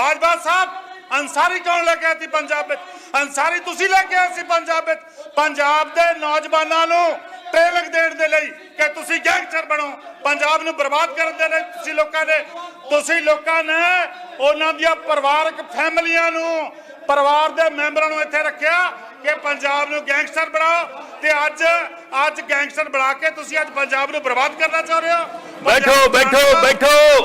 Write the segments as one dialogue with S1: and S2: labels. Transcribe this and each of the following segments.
S1: ਬਾਜਵਾ ਸਾਹਿਬ ਅੰਸਾਰੀ ਕੌਣ ਲੈ ਕੇ ਆਇਆ ਸੀ ਪੰਜਾਬ ਵਿੱਚ? ਅੰਸਾਰੀ ਤੁਸੀਂ ਲੈ ਕੇ ਆਏ ਸੀ ਪੰਜਾਬ ਵਿੱਚ। ਪੰਜਾਬ ਦੇ ਨੌਜਵਾਨਾਂ ਨੂੰ ਟ੍ਰੇਨਿੰਗ ਦੇਣ ਦੇ ਲਈ ਕਿ ਤੁਸੀਂ ਗੈਂਗਸਟਰ ਬਣੋ। ਪੰਜਾਬ ਨੂੰ ਬਰਬਾਦ ਕਰਨ ਦੇ ਲਈ ਤੁਸੀਂ ਲੋਕਾਂ ਨੇ ਤੁਸੀਂ ਲੋਕਾਂ ਨੇ ਉਹਨਾਂ ਦੀਆਂ ਪਰਿਵਾਰਕ ਫੈਮਲੀਆਂ ਨੂੰ ਪਰਿਵਾਰ ਦੇ ਮੈਂਬਰਾਂ ਨੂੰ ਇੱਥੇ ਰੱਖਿਆ ਕਿ ਪੰਜਾਬ ਨੂੰ ਗੈਂਗਸਟਰ ਬਣਾਓ। ਤੇ ਅੱਜ ਅੱਜ ਗੈਂਗਸਟਰ ਬਣਾ ਕੇ ਤੁਸੀਂ ਅੱਜ ਪੰਜਾਬ ਨੂੰ ਬਰਬਾਦ ਕਰਨਾ ਚਾਹ ਰਹੇ ਹੋ।
S2: ਬੈਠੋ, ਬੈਠੋ, ਬੈਠੋ।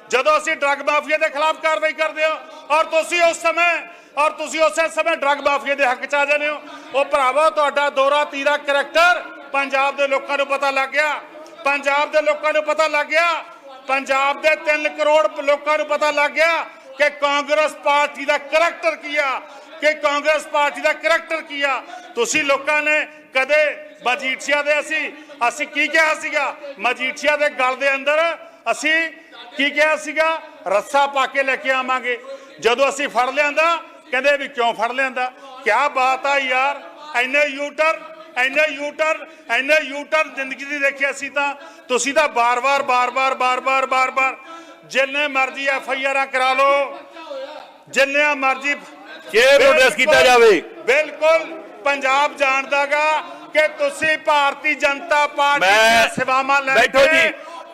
S1: ਜਦੋਂ ਅਸੀਂ ਡਰੱਗ ਮਾਫੀਆ ਦੇ ਖਿਲਾਫ ਕਾਰਵਾਈ ਕਰਦੇ ਹੋ, ਔਰ ਤੁਸੀਂ ਉਸ ਸਮੇਂ, ਔਰ ਤੁਸੀਂ ਉਸੇ ਸਮੇਂ ਡਰੱਗ ਮਾਫੀਆ ਦੇ ਹੱਕ ਚ ਆ ਜਾਂਦੇ ਹੋ। ਉਹ ਭਰਾਵਾ, ਤੁਹਾਡਾ ਦੋਰਾ, ਤੀਰਾ ਕਰੈਕਟਰ ਪੰਜਾਬ ਦੇ ਲੋਕਾਂ ਨੂੰ ਪਤਾ ਲੱਗ ਗਿਆ। ਪੰਜਾਬ ਦੇ ਲੋਕਾਂ ਨੂੰ ਪਤਾ ਲੱਗ ਗਿਆ। ਪੰਜਾਬ ਦੇ 3 ਕਰੋੜ ਲੋਕਾਂ ਨੂੰ ਪਤਾ ਲੱਗ ਗਿਆ ਕਿ ਕਾਂਗਰਸ ਪਾਰਟੀ ਦਾ ਕਰੈਕਟਰ ਕੀ ਆ, ਕਿ ਕਾਂਗਰਸ ਪਾਰਟੀ ਦਾ ਕਰੈਕਟਰ ਕੀ ਆ। ਤੁਸੀਂ ਲੋਕਾਂ ਨੇ ਕਦੇ ਮਜੀਠੀਆ ਦੇ ਅਸੀਂ ਅਸੀਂ ਕੀ ਕਿਹਾ ਸੀਗਾ? ਮਜੀਠੀਆ ਦੇ ਗਲ ਦੇ ਅੰਦਰ ਅਸੀਂ ਕੀ ਕਿਹਾ ਸੀਗਾ? ਰੱਸਾ ਪਾ ਕੇ ਲੈ ਕੇ ਆਵਾਂਗੇ। ਜਦੋਂ ਅਸੀਂ ਫੜ ਲਿਆਂਦਾ ਕਹਿੰਦੇ ਵੀ ਕਿਉਂ ਫੜ ਲਿਆਂਦਾ? ਕੀ ਬਾਤ ਆ ਯਾਰ ਐਨੇ ਯੂਟਰ ਐਨੇ ਯੂਟਰ ਐਨੇ ਯੂਟਰ ਜ਼ਿੰਦਗੀ ਦੀ ਦੇਖਿਆ ਅਸੀਂ ਤਾਂ। ਤੁਸੀਂ ਤਾਂ ਬਾਰ-ਬਾਰ ਬਾਰ-ਬਾਰ ਬਾਰ-ਬਾਰ ਬਾਰ-ਬਾਰ ਜਿੰਨੇ ਮਰਜ਼ੀ ਐਫ ਆਈ ਆਰਾਂ ਕਰਾ ਲਓ। ਜਿੰਨੇ ਮਰਜ਼ੀ
S2: ਚੇਅਰ ਨੂੰ address ਕੀਤਾ ਜਾਵੇ।
S1: ਬਿਲਕੁਲ ਪੰਜਾਬ ਜਾਣਦਾਗਾ ਕਿ ਤੁਸੀਂ ਭਾਰਤੀ ਜਨਤਾ ਪਾਰਟੀ ਦੀਆਂ ਸੇਵਾਵਾਂ ਲੈ
S2: ਬੈਠੋ
S1: ਕੇ
S2: ਜੀ।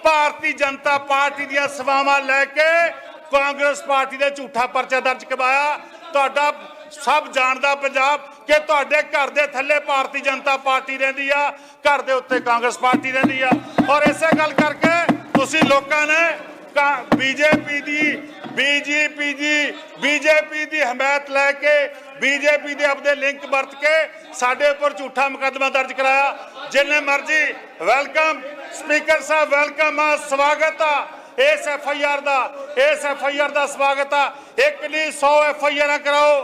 S1: ਭਾਰਤੀ ਜਨਤਾ ਪਾਰਟੀ ਦੀਆਂ ਸੇਵਾਵਾਂ ਲੈ ਕੇ ਕਾਂਗਰਸ ਪਾਰਟੀ ਦੇ ਝੂਠਾ ਪਰਚਾ ਦਰਜ ਕਰਵਾਇਆ। ਤੁਹਾਡਾ ਸਭ ਜਾਣਦਾ ਪੰਜਾਬ ਕਿ ਤੁਹਾਡੇ ਘਰ ਦੇ ਥੱਲੇ ਭਾਰਤੀ ਜਨਤਾ ਪਾਰਟੀ ਰਹਿੰਦੀ ਆ, ਘਰ ਦੇ ਉੱਤੇ ਕਾਂਗਰਸ ਪਾਰਟੀ ਰਹਿੰਦੀ ਆ। ਔਰ ਇਸੇ ਗੱਲ ਕਰਕੇ ਤੁਸੀਂ ਲੋਕਾਂ ਨੇ ਬੀਜੇਪੀ ਦੀ ਬੀਜੇਪੀ ਦੀ ਬੀਜੇਪੀ ਦੀ ਹਮਾਇਤ ਲੈ ਕੇ ਬੀਜੇਪੀ ਦੇ ਆਪਦੇ ਲਿੰਕ ਵਰਤ ਕੇ ਸਾਡੇ ਉੱਪਰ ਝੂਠਾ ਮੁਕੱਦਮਾ ਦਰਜ ਕਰਾਇਆ ਜਿੰਨੇ ਮਰਜ਼ੀ ਵੈਲਕਮ ਸਪੀਕਰ ਸਾਹਿਬ ਵੈਲਕਮ ਆ ਸਵਾਗਤ ਆ ਇਸ ਐਫ ਆਈ ਆਰ ਦਾ ਇਸ ਐਫ ਆਈ ਆਰ ਦਾ ਸਵਾਗਤ ਆ ਇੱਕ ਨਹੀਂ 100 ਐਫ ਆਈ ਆਰਾਂ ਕਰਾਓ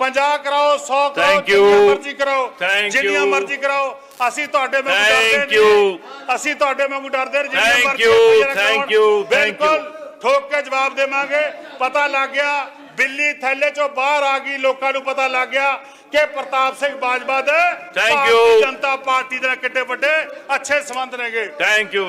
S1: 50 ਕਰਾਓ 100 ਕਰਾਓ
S2: Thank you.
S1: ਜਿੰਨੀਆਂ ਮਰਜ਼ੀ ਕਰਾਓ
S2: Thank
S1: ਜਿੰਨੀਆਂ
S2: you.
S1: ਮਰਜ਼ੀ ਕਰਾਓ ਅਸੀਂ ਤੁਹਾਡੇ ਵਾਂਗੂ ਡਰਦੇ ਨਹੀਂ. ਅਸੀਂ ਤੁਹਾਡੇ ਵਾਂਗੂ ਡਰਦੇ ਨਹੀਂ FIR
S2: thank
S1: ਕਰਾਉਣ।
S2: you, thank you.
S1: ਬਿਲਕੁਲ ਠੋਕ ਕੇ ਜਵਾਬ ਦੇਵਾਂਗੇ ਪਤਾ ਲੱਗ ਗਿਆ ਬਿੱਲੀ ਥੈਲੇ ਚੋਂ ਬਾਹਰ ਆ ਗਈ ਲੋਕਾਂ ਨੂੰ ਪਤਾ ਲੱਗ ਗਿਆ ਕਿ ਪ੍ਰਤਾਪ ਸਿੰਘ ਬਾਜਵਾ ਦੇ ਭਾਰਤੀ
S2: you.
S1: ਜਨਤਾ ਪਾਰਟੀ ਦੇ ਕਿੱਡੇ ਵੱਡੇ ਅੱਛੇ ਸੰਬੰਧ ਨੇਗੇ
S2: ਥੈਂਕ ਯੂ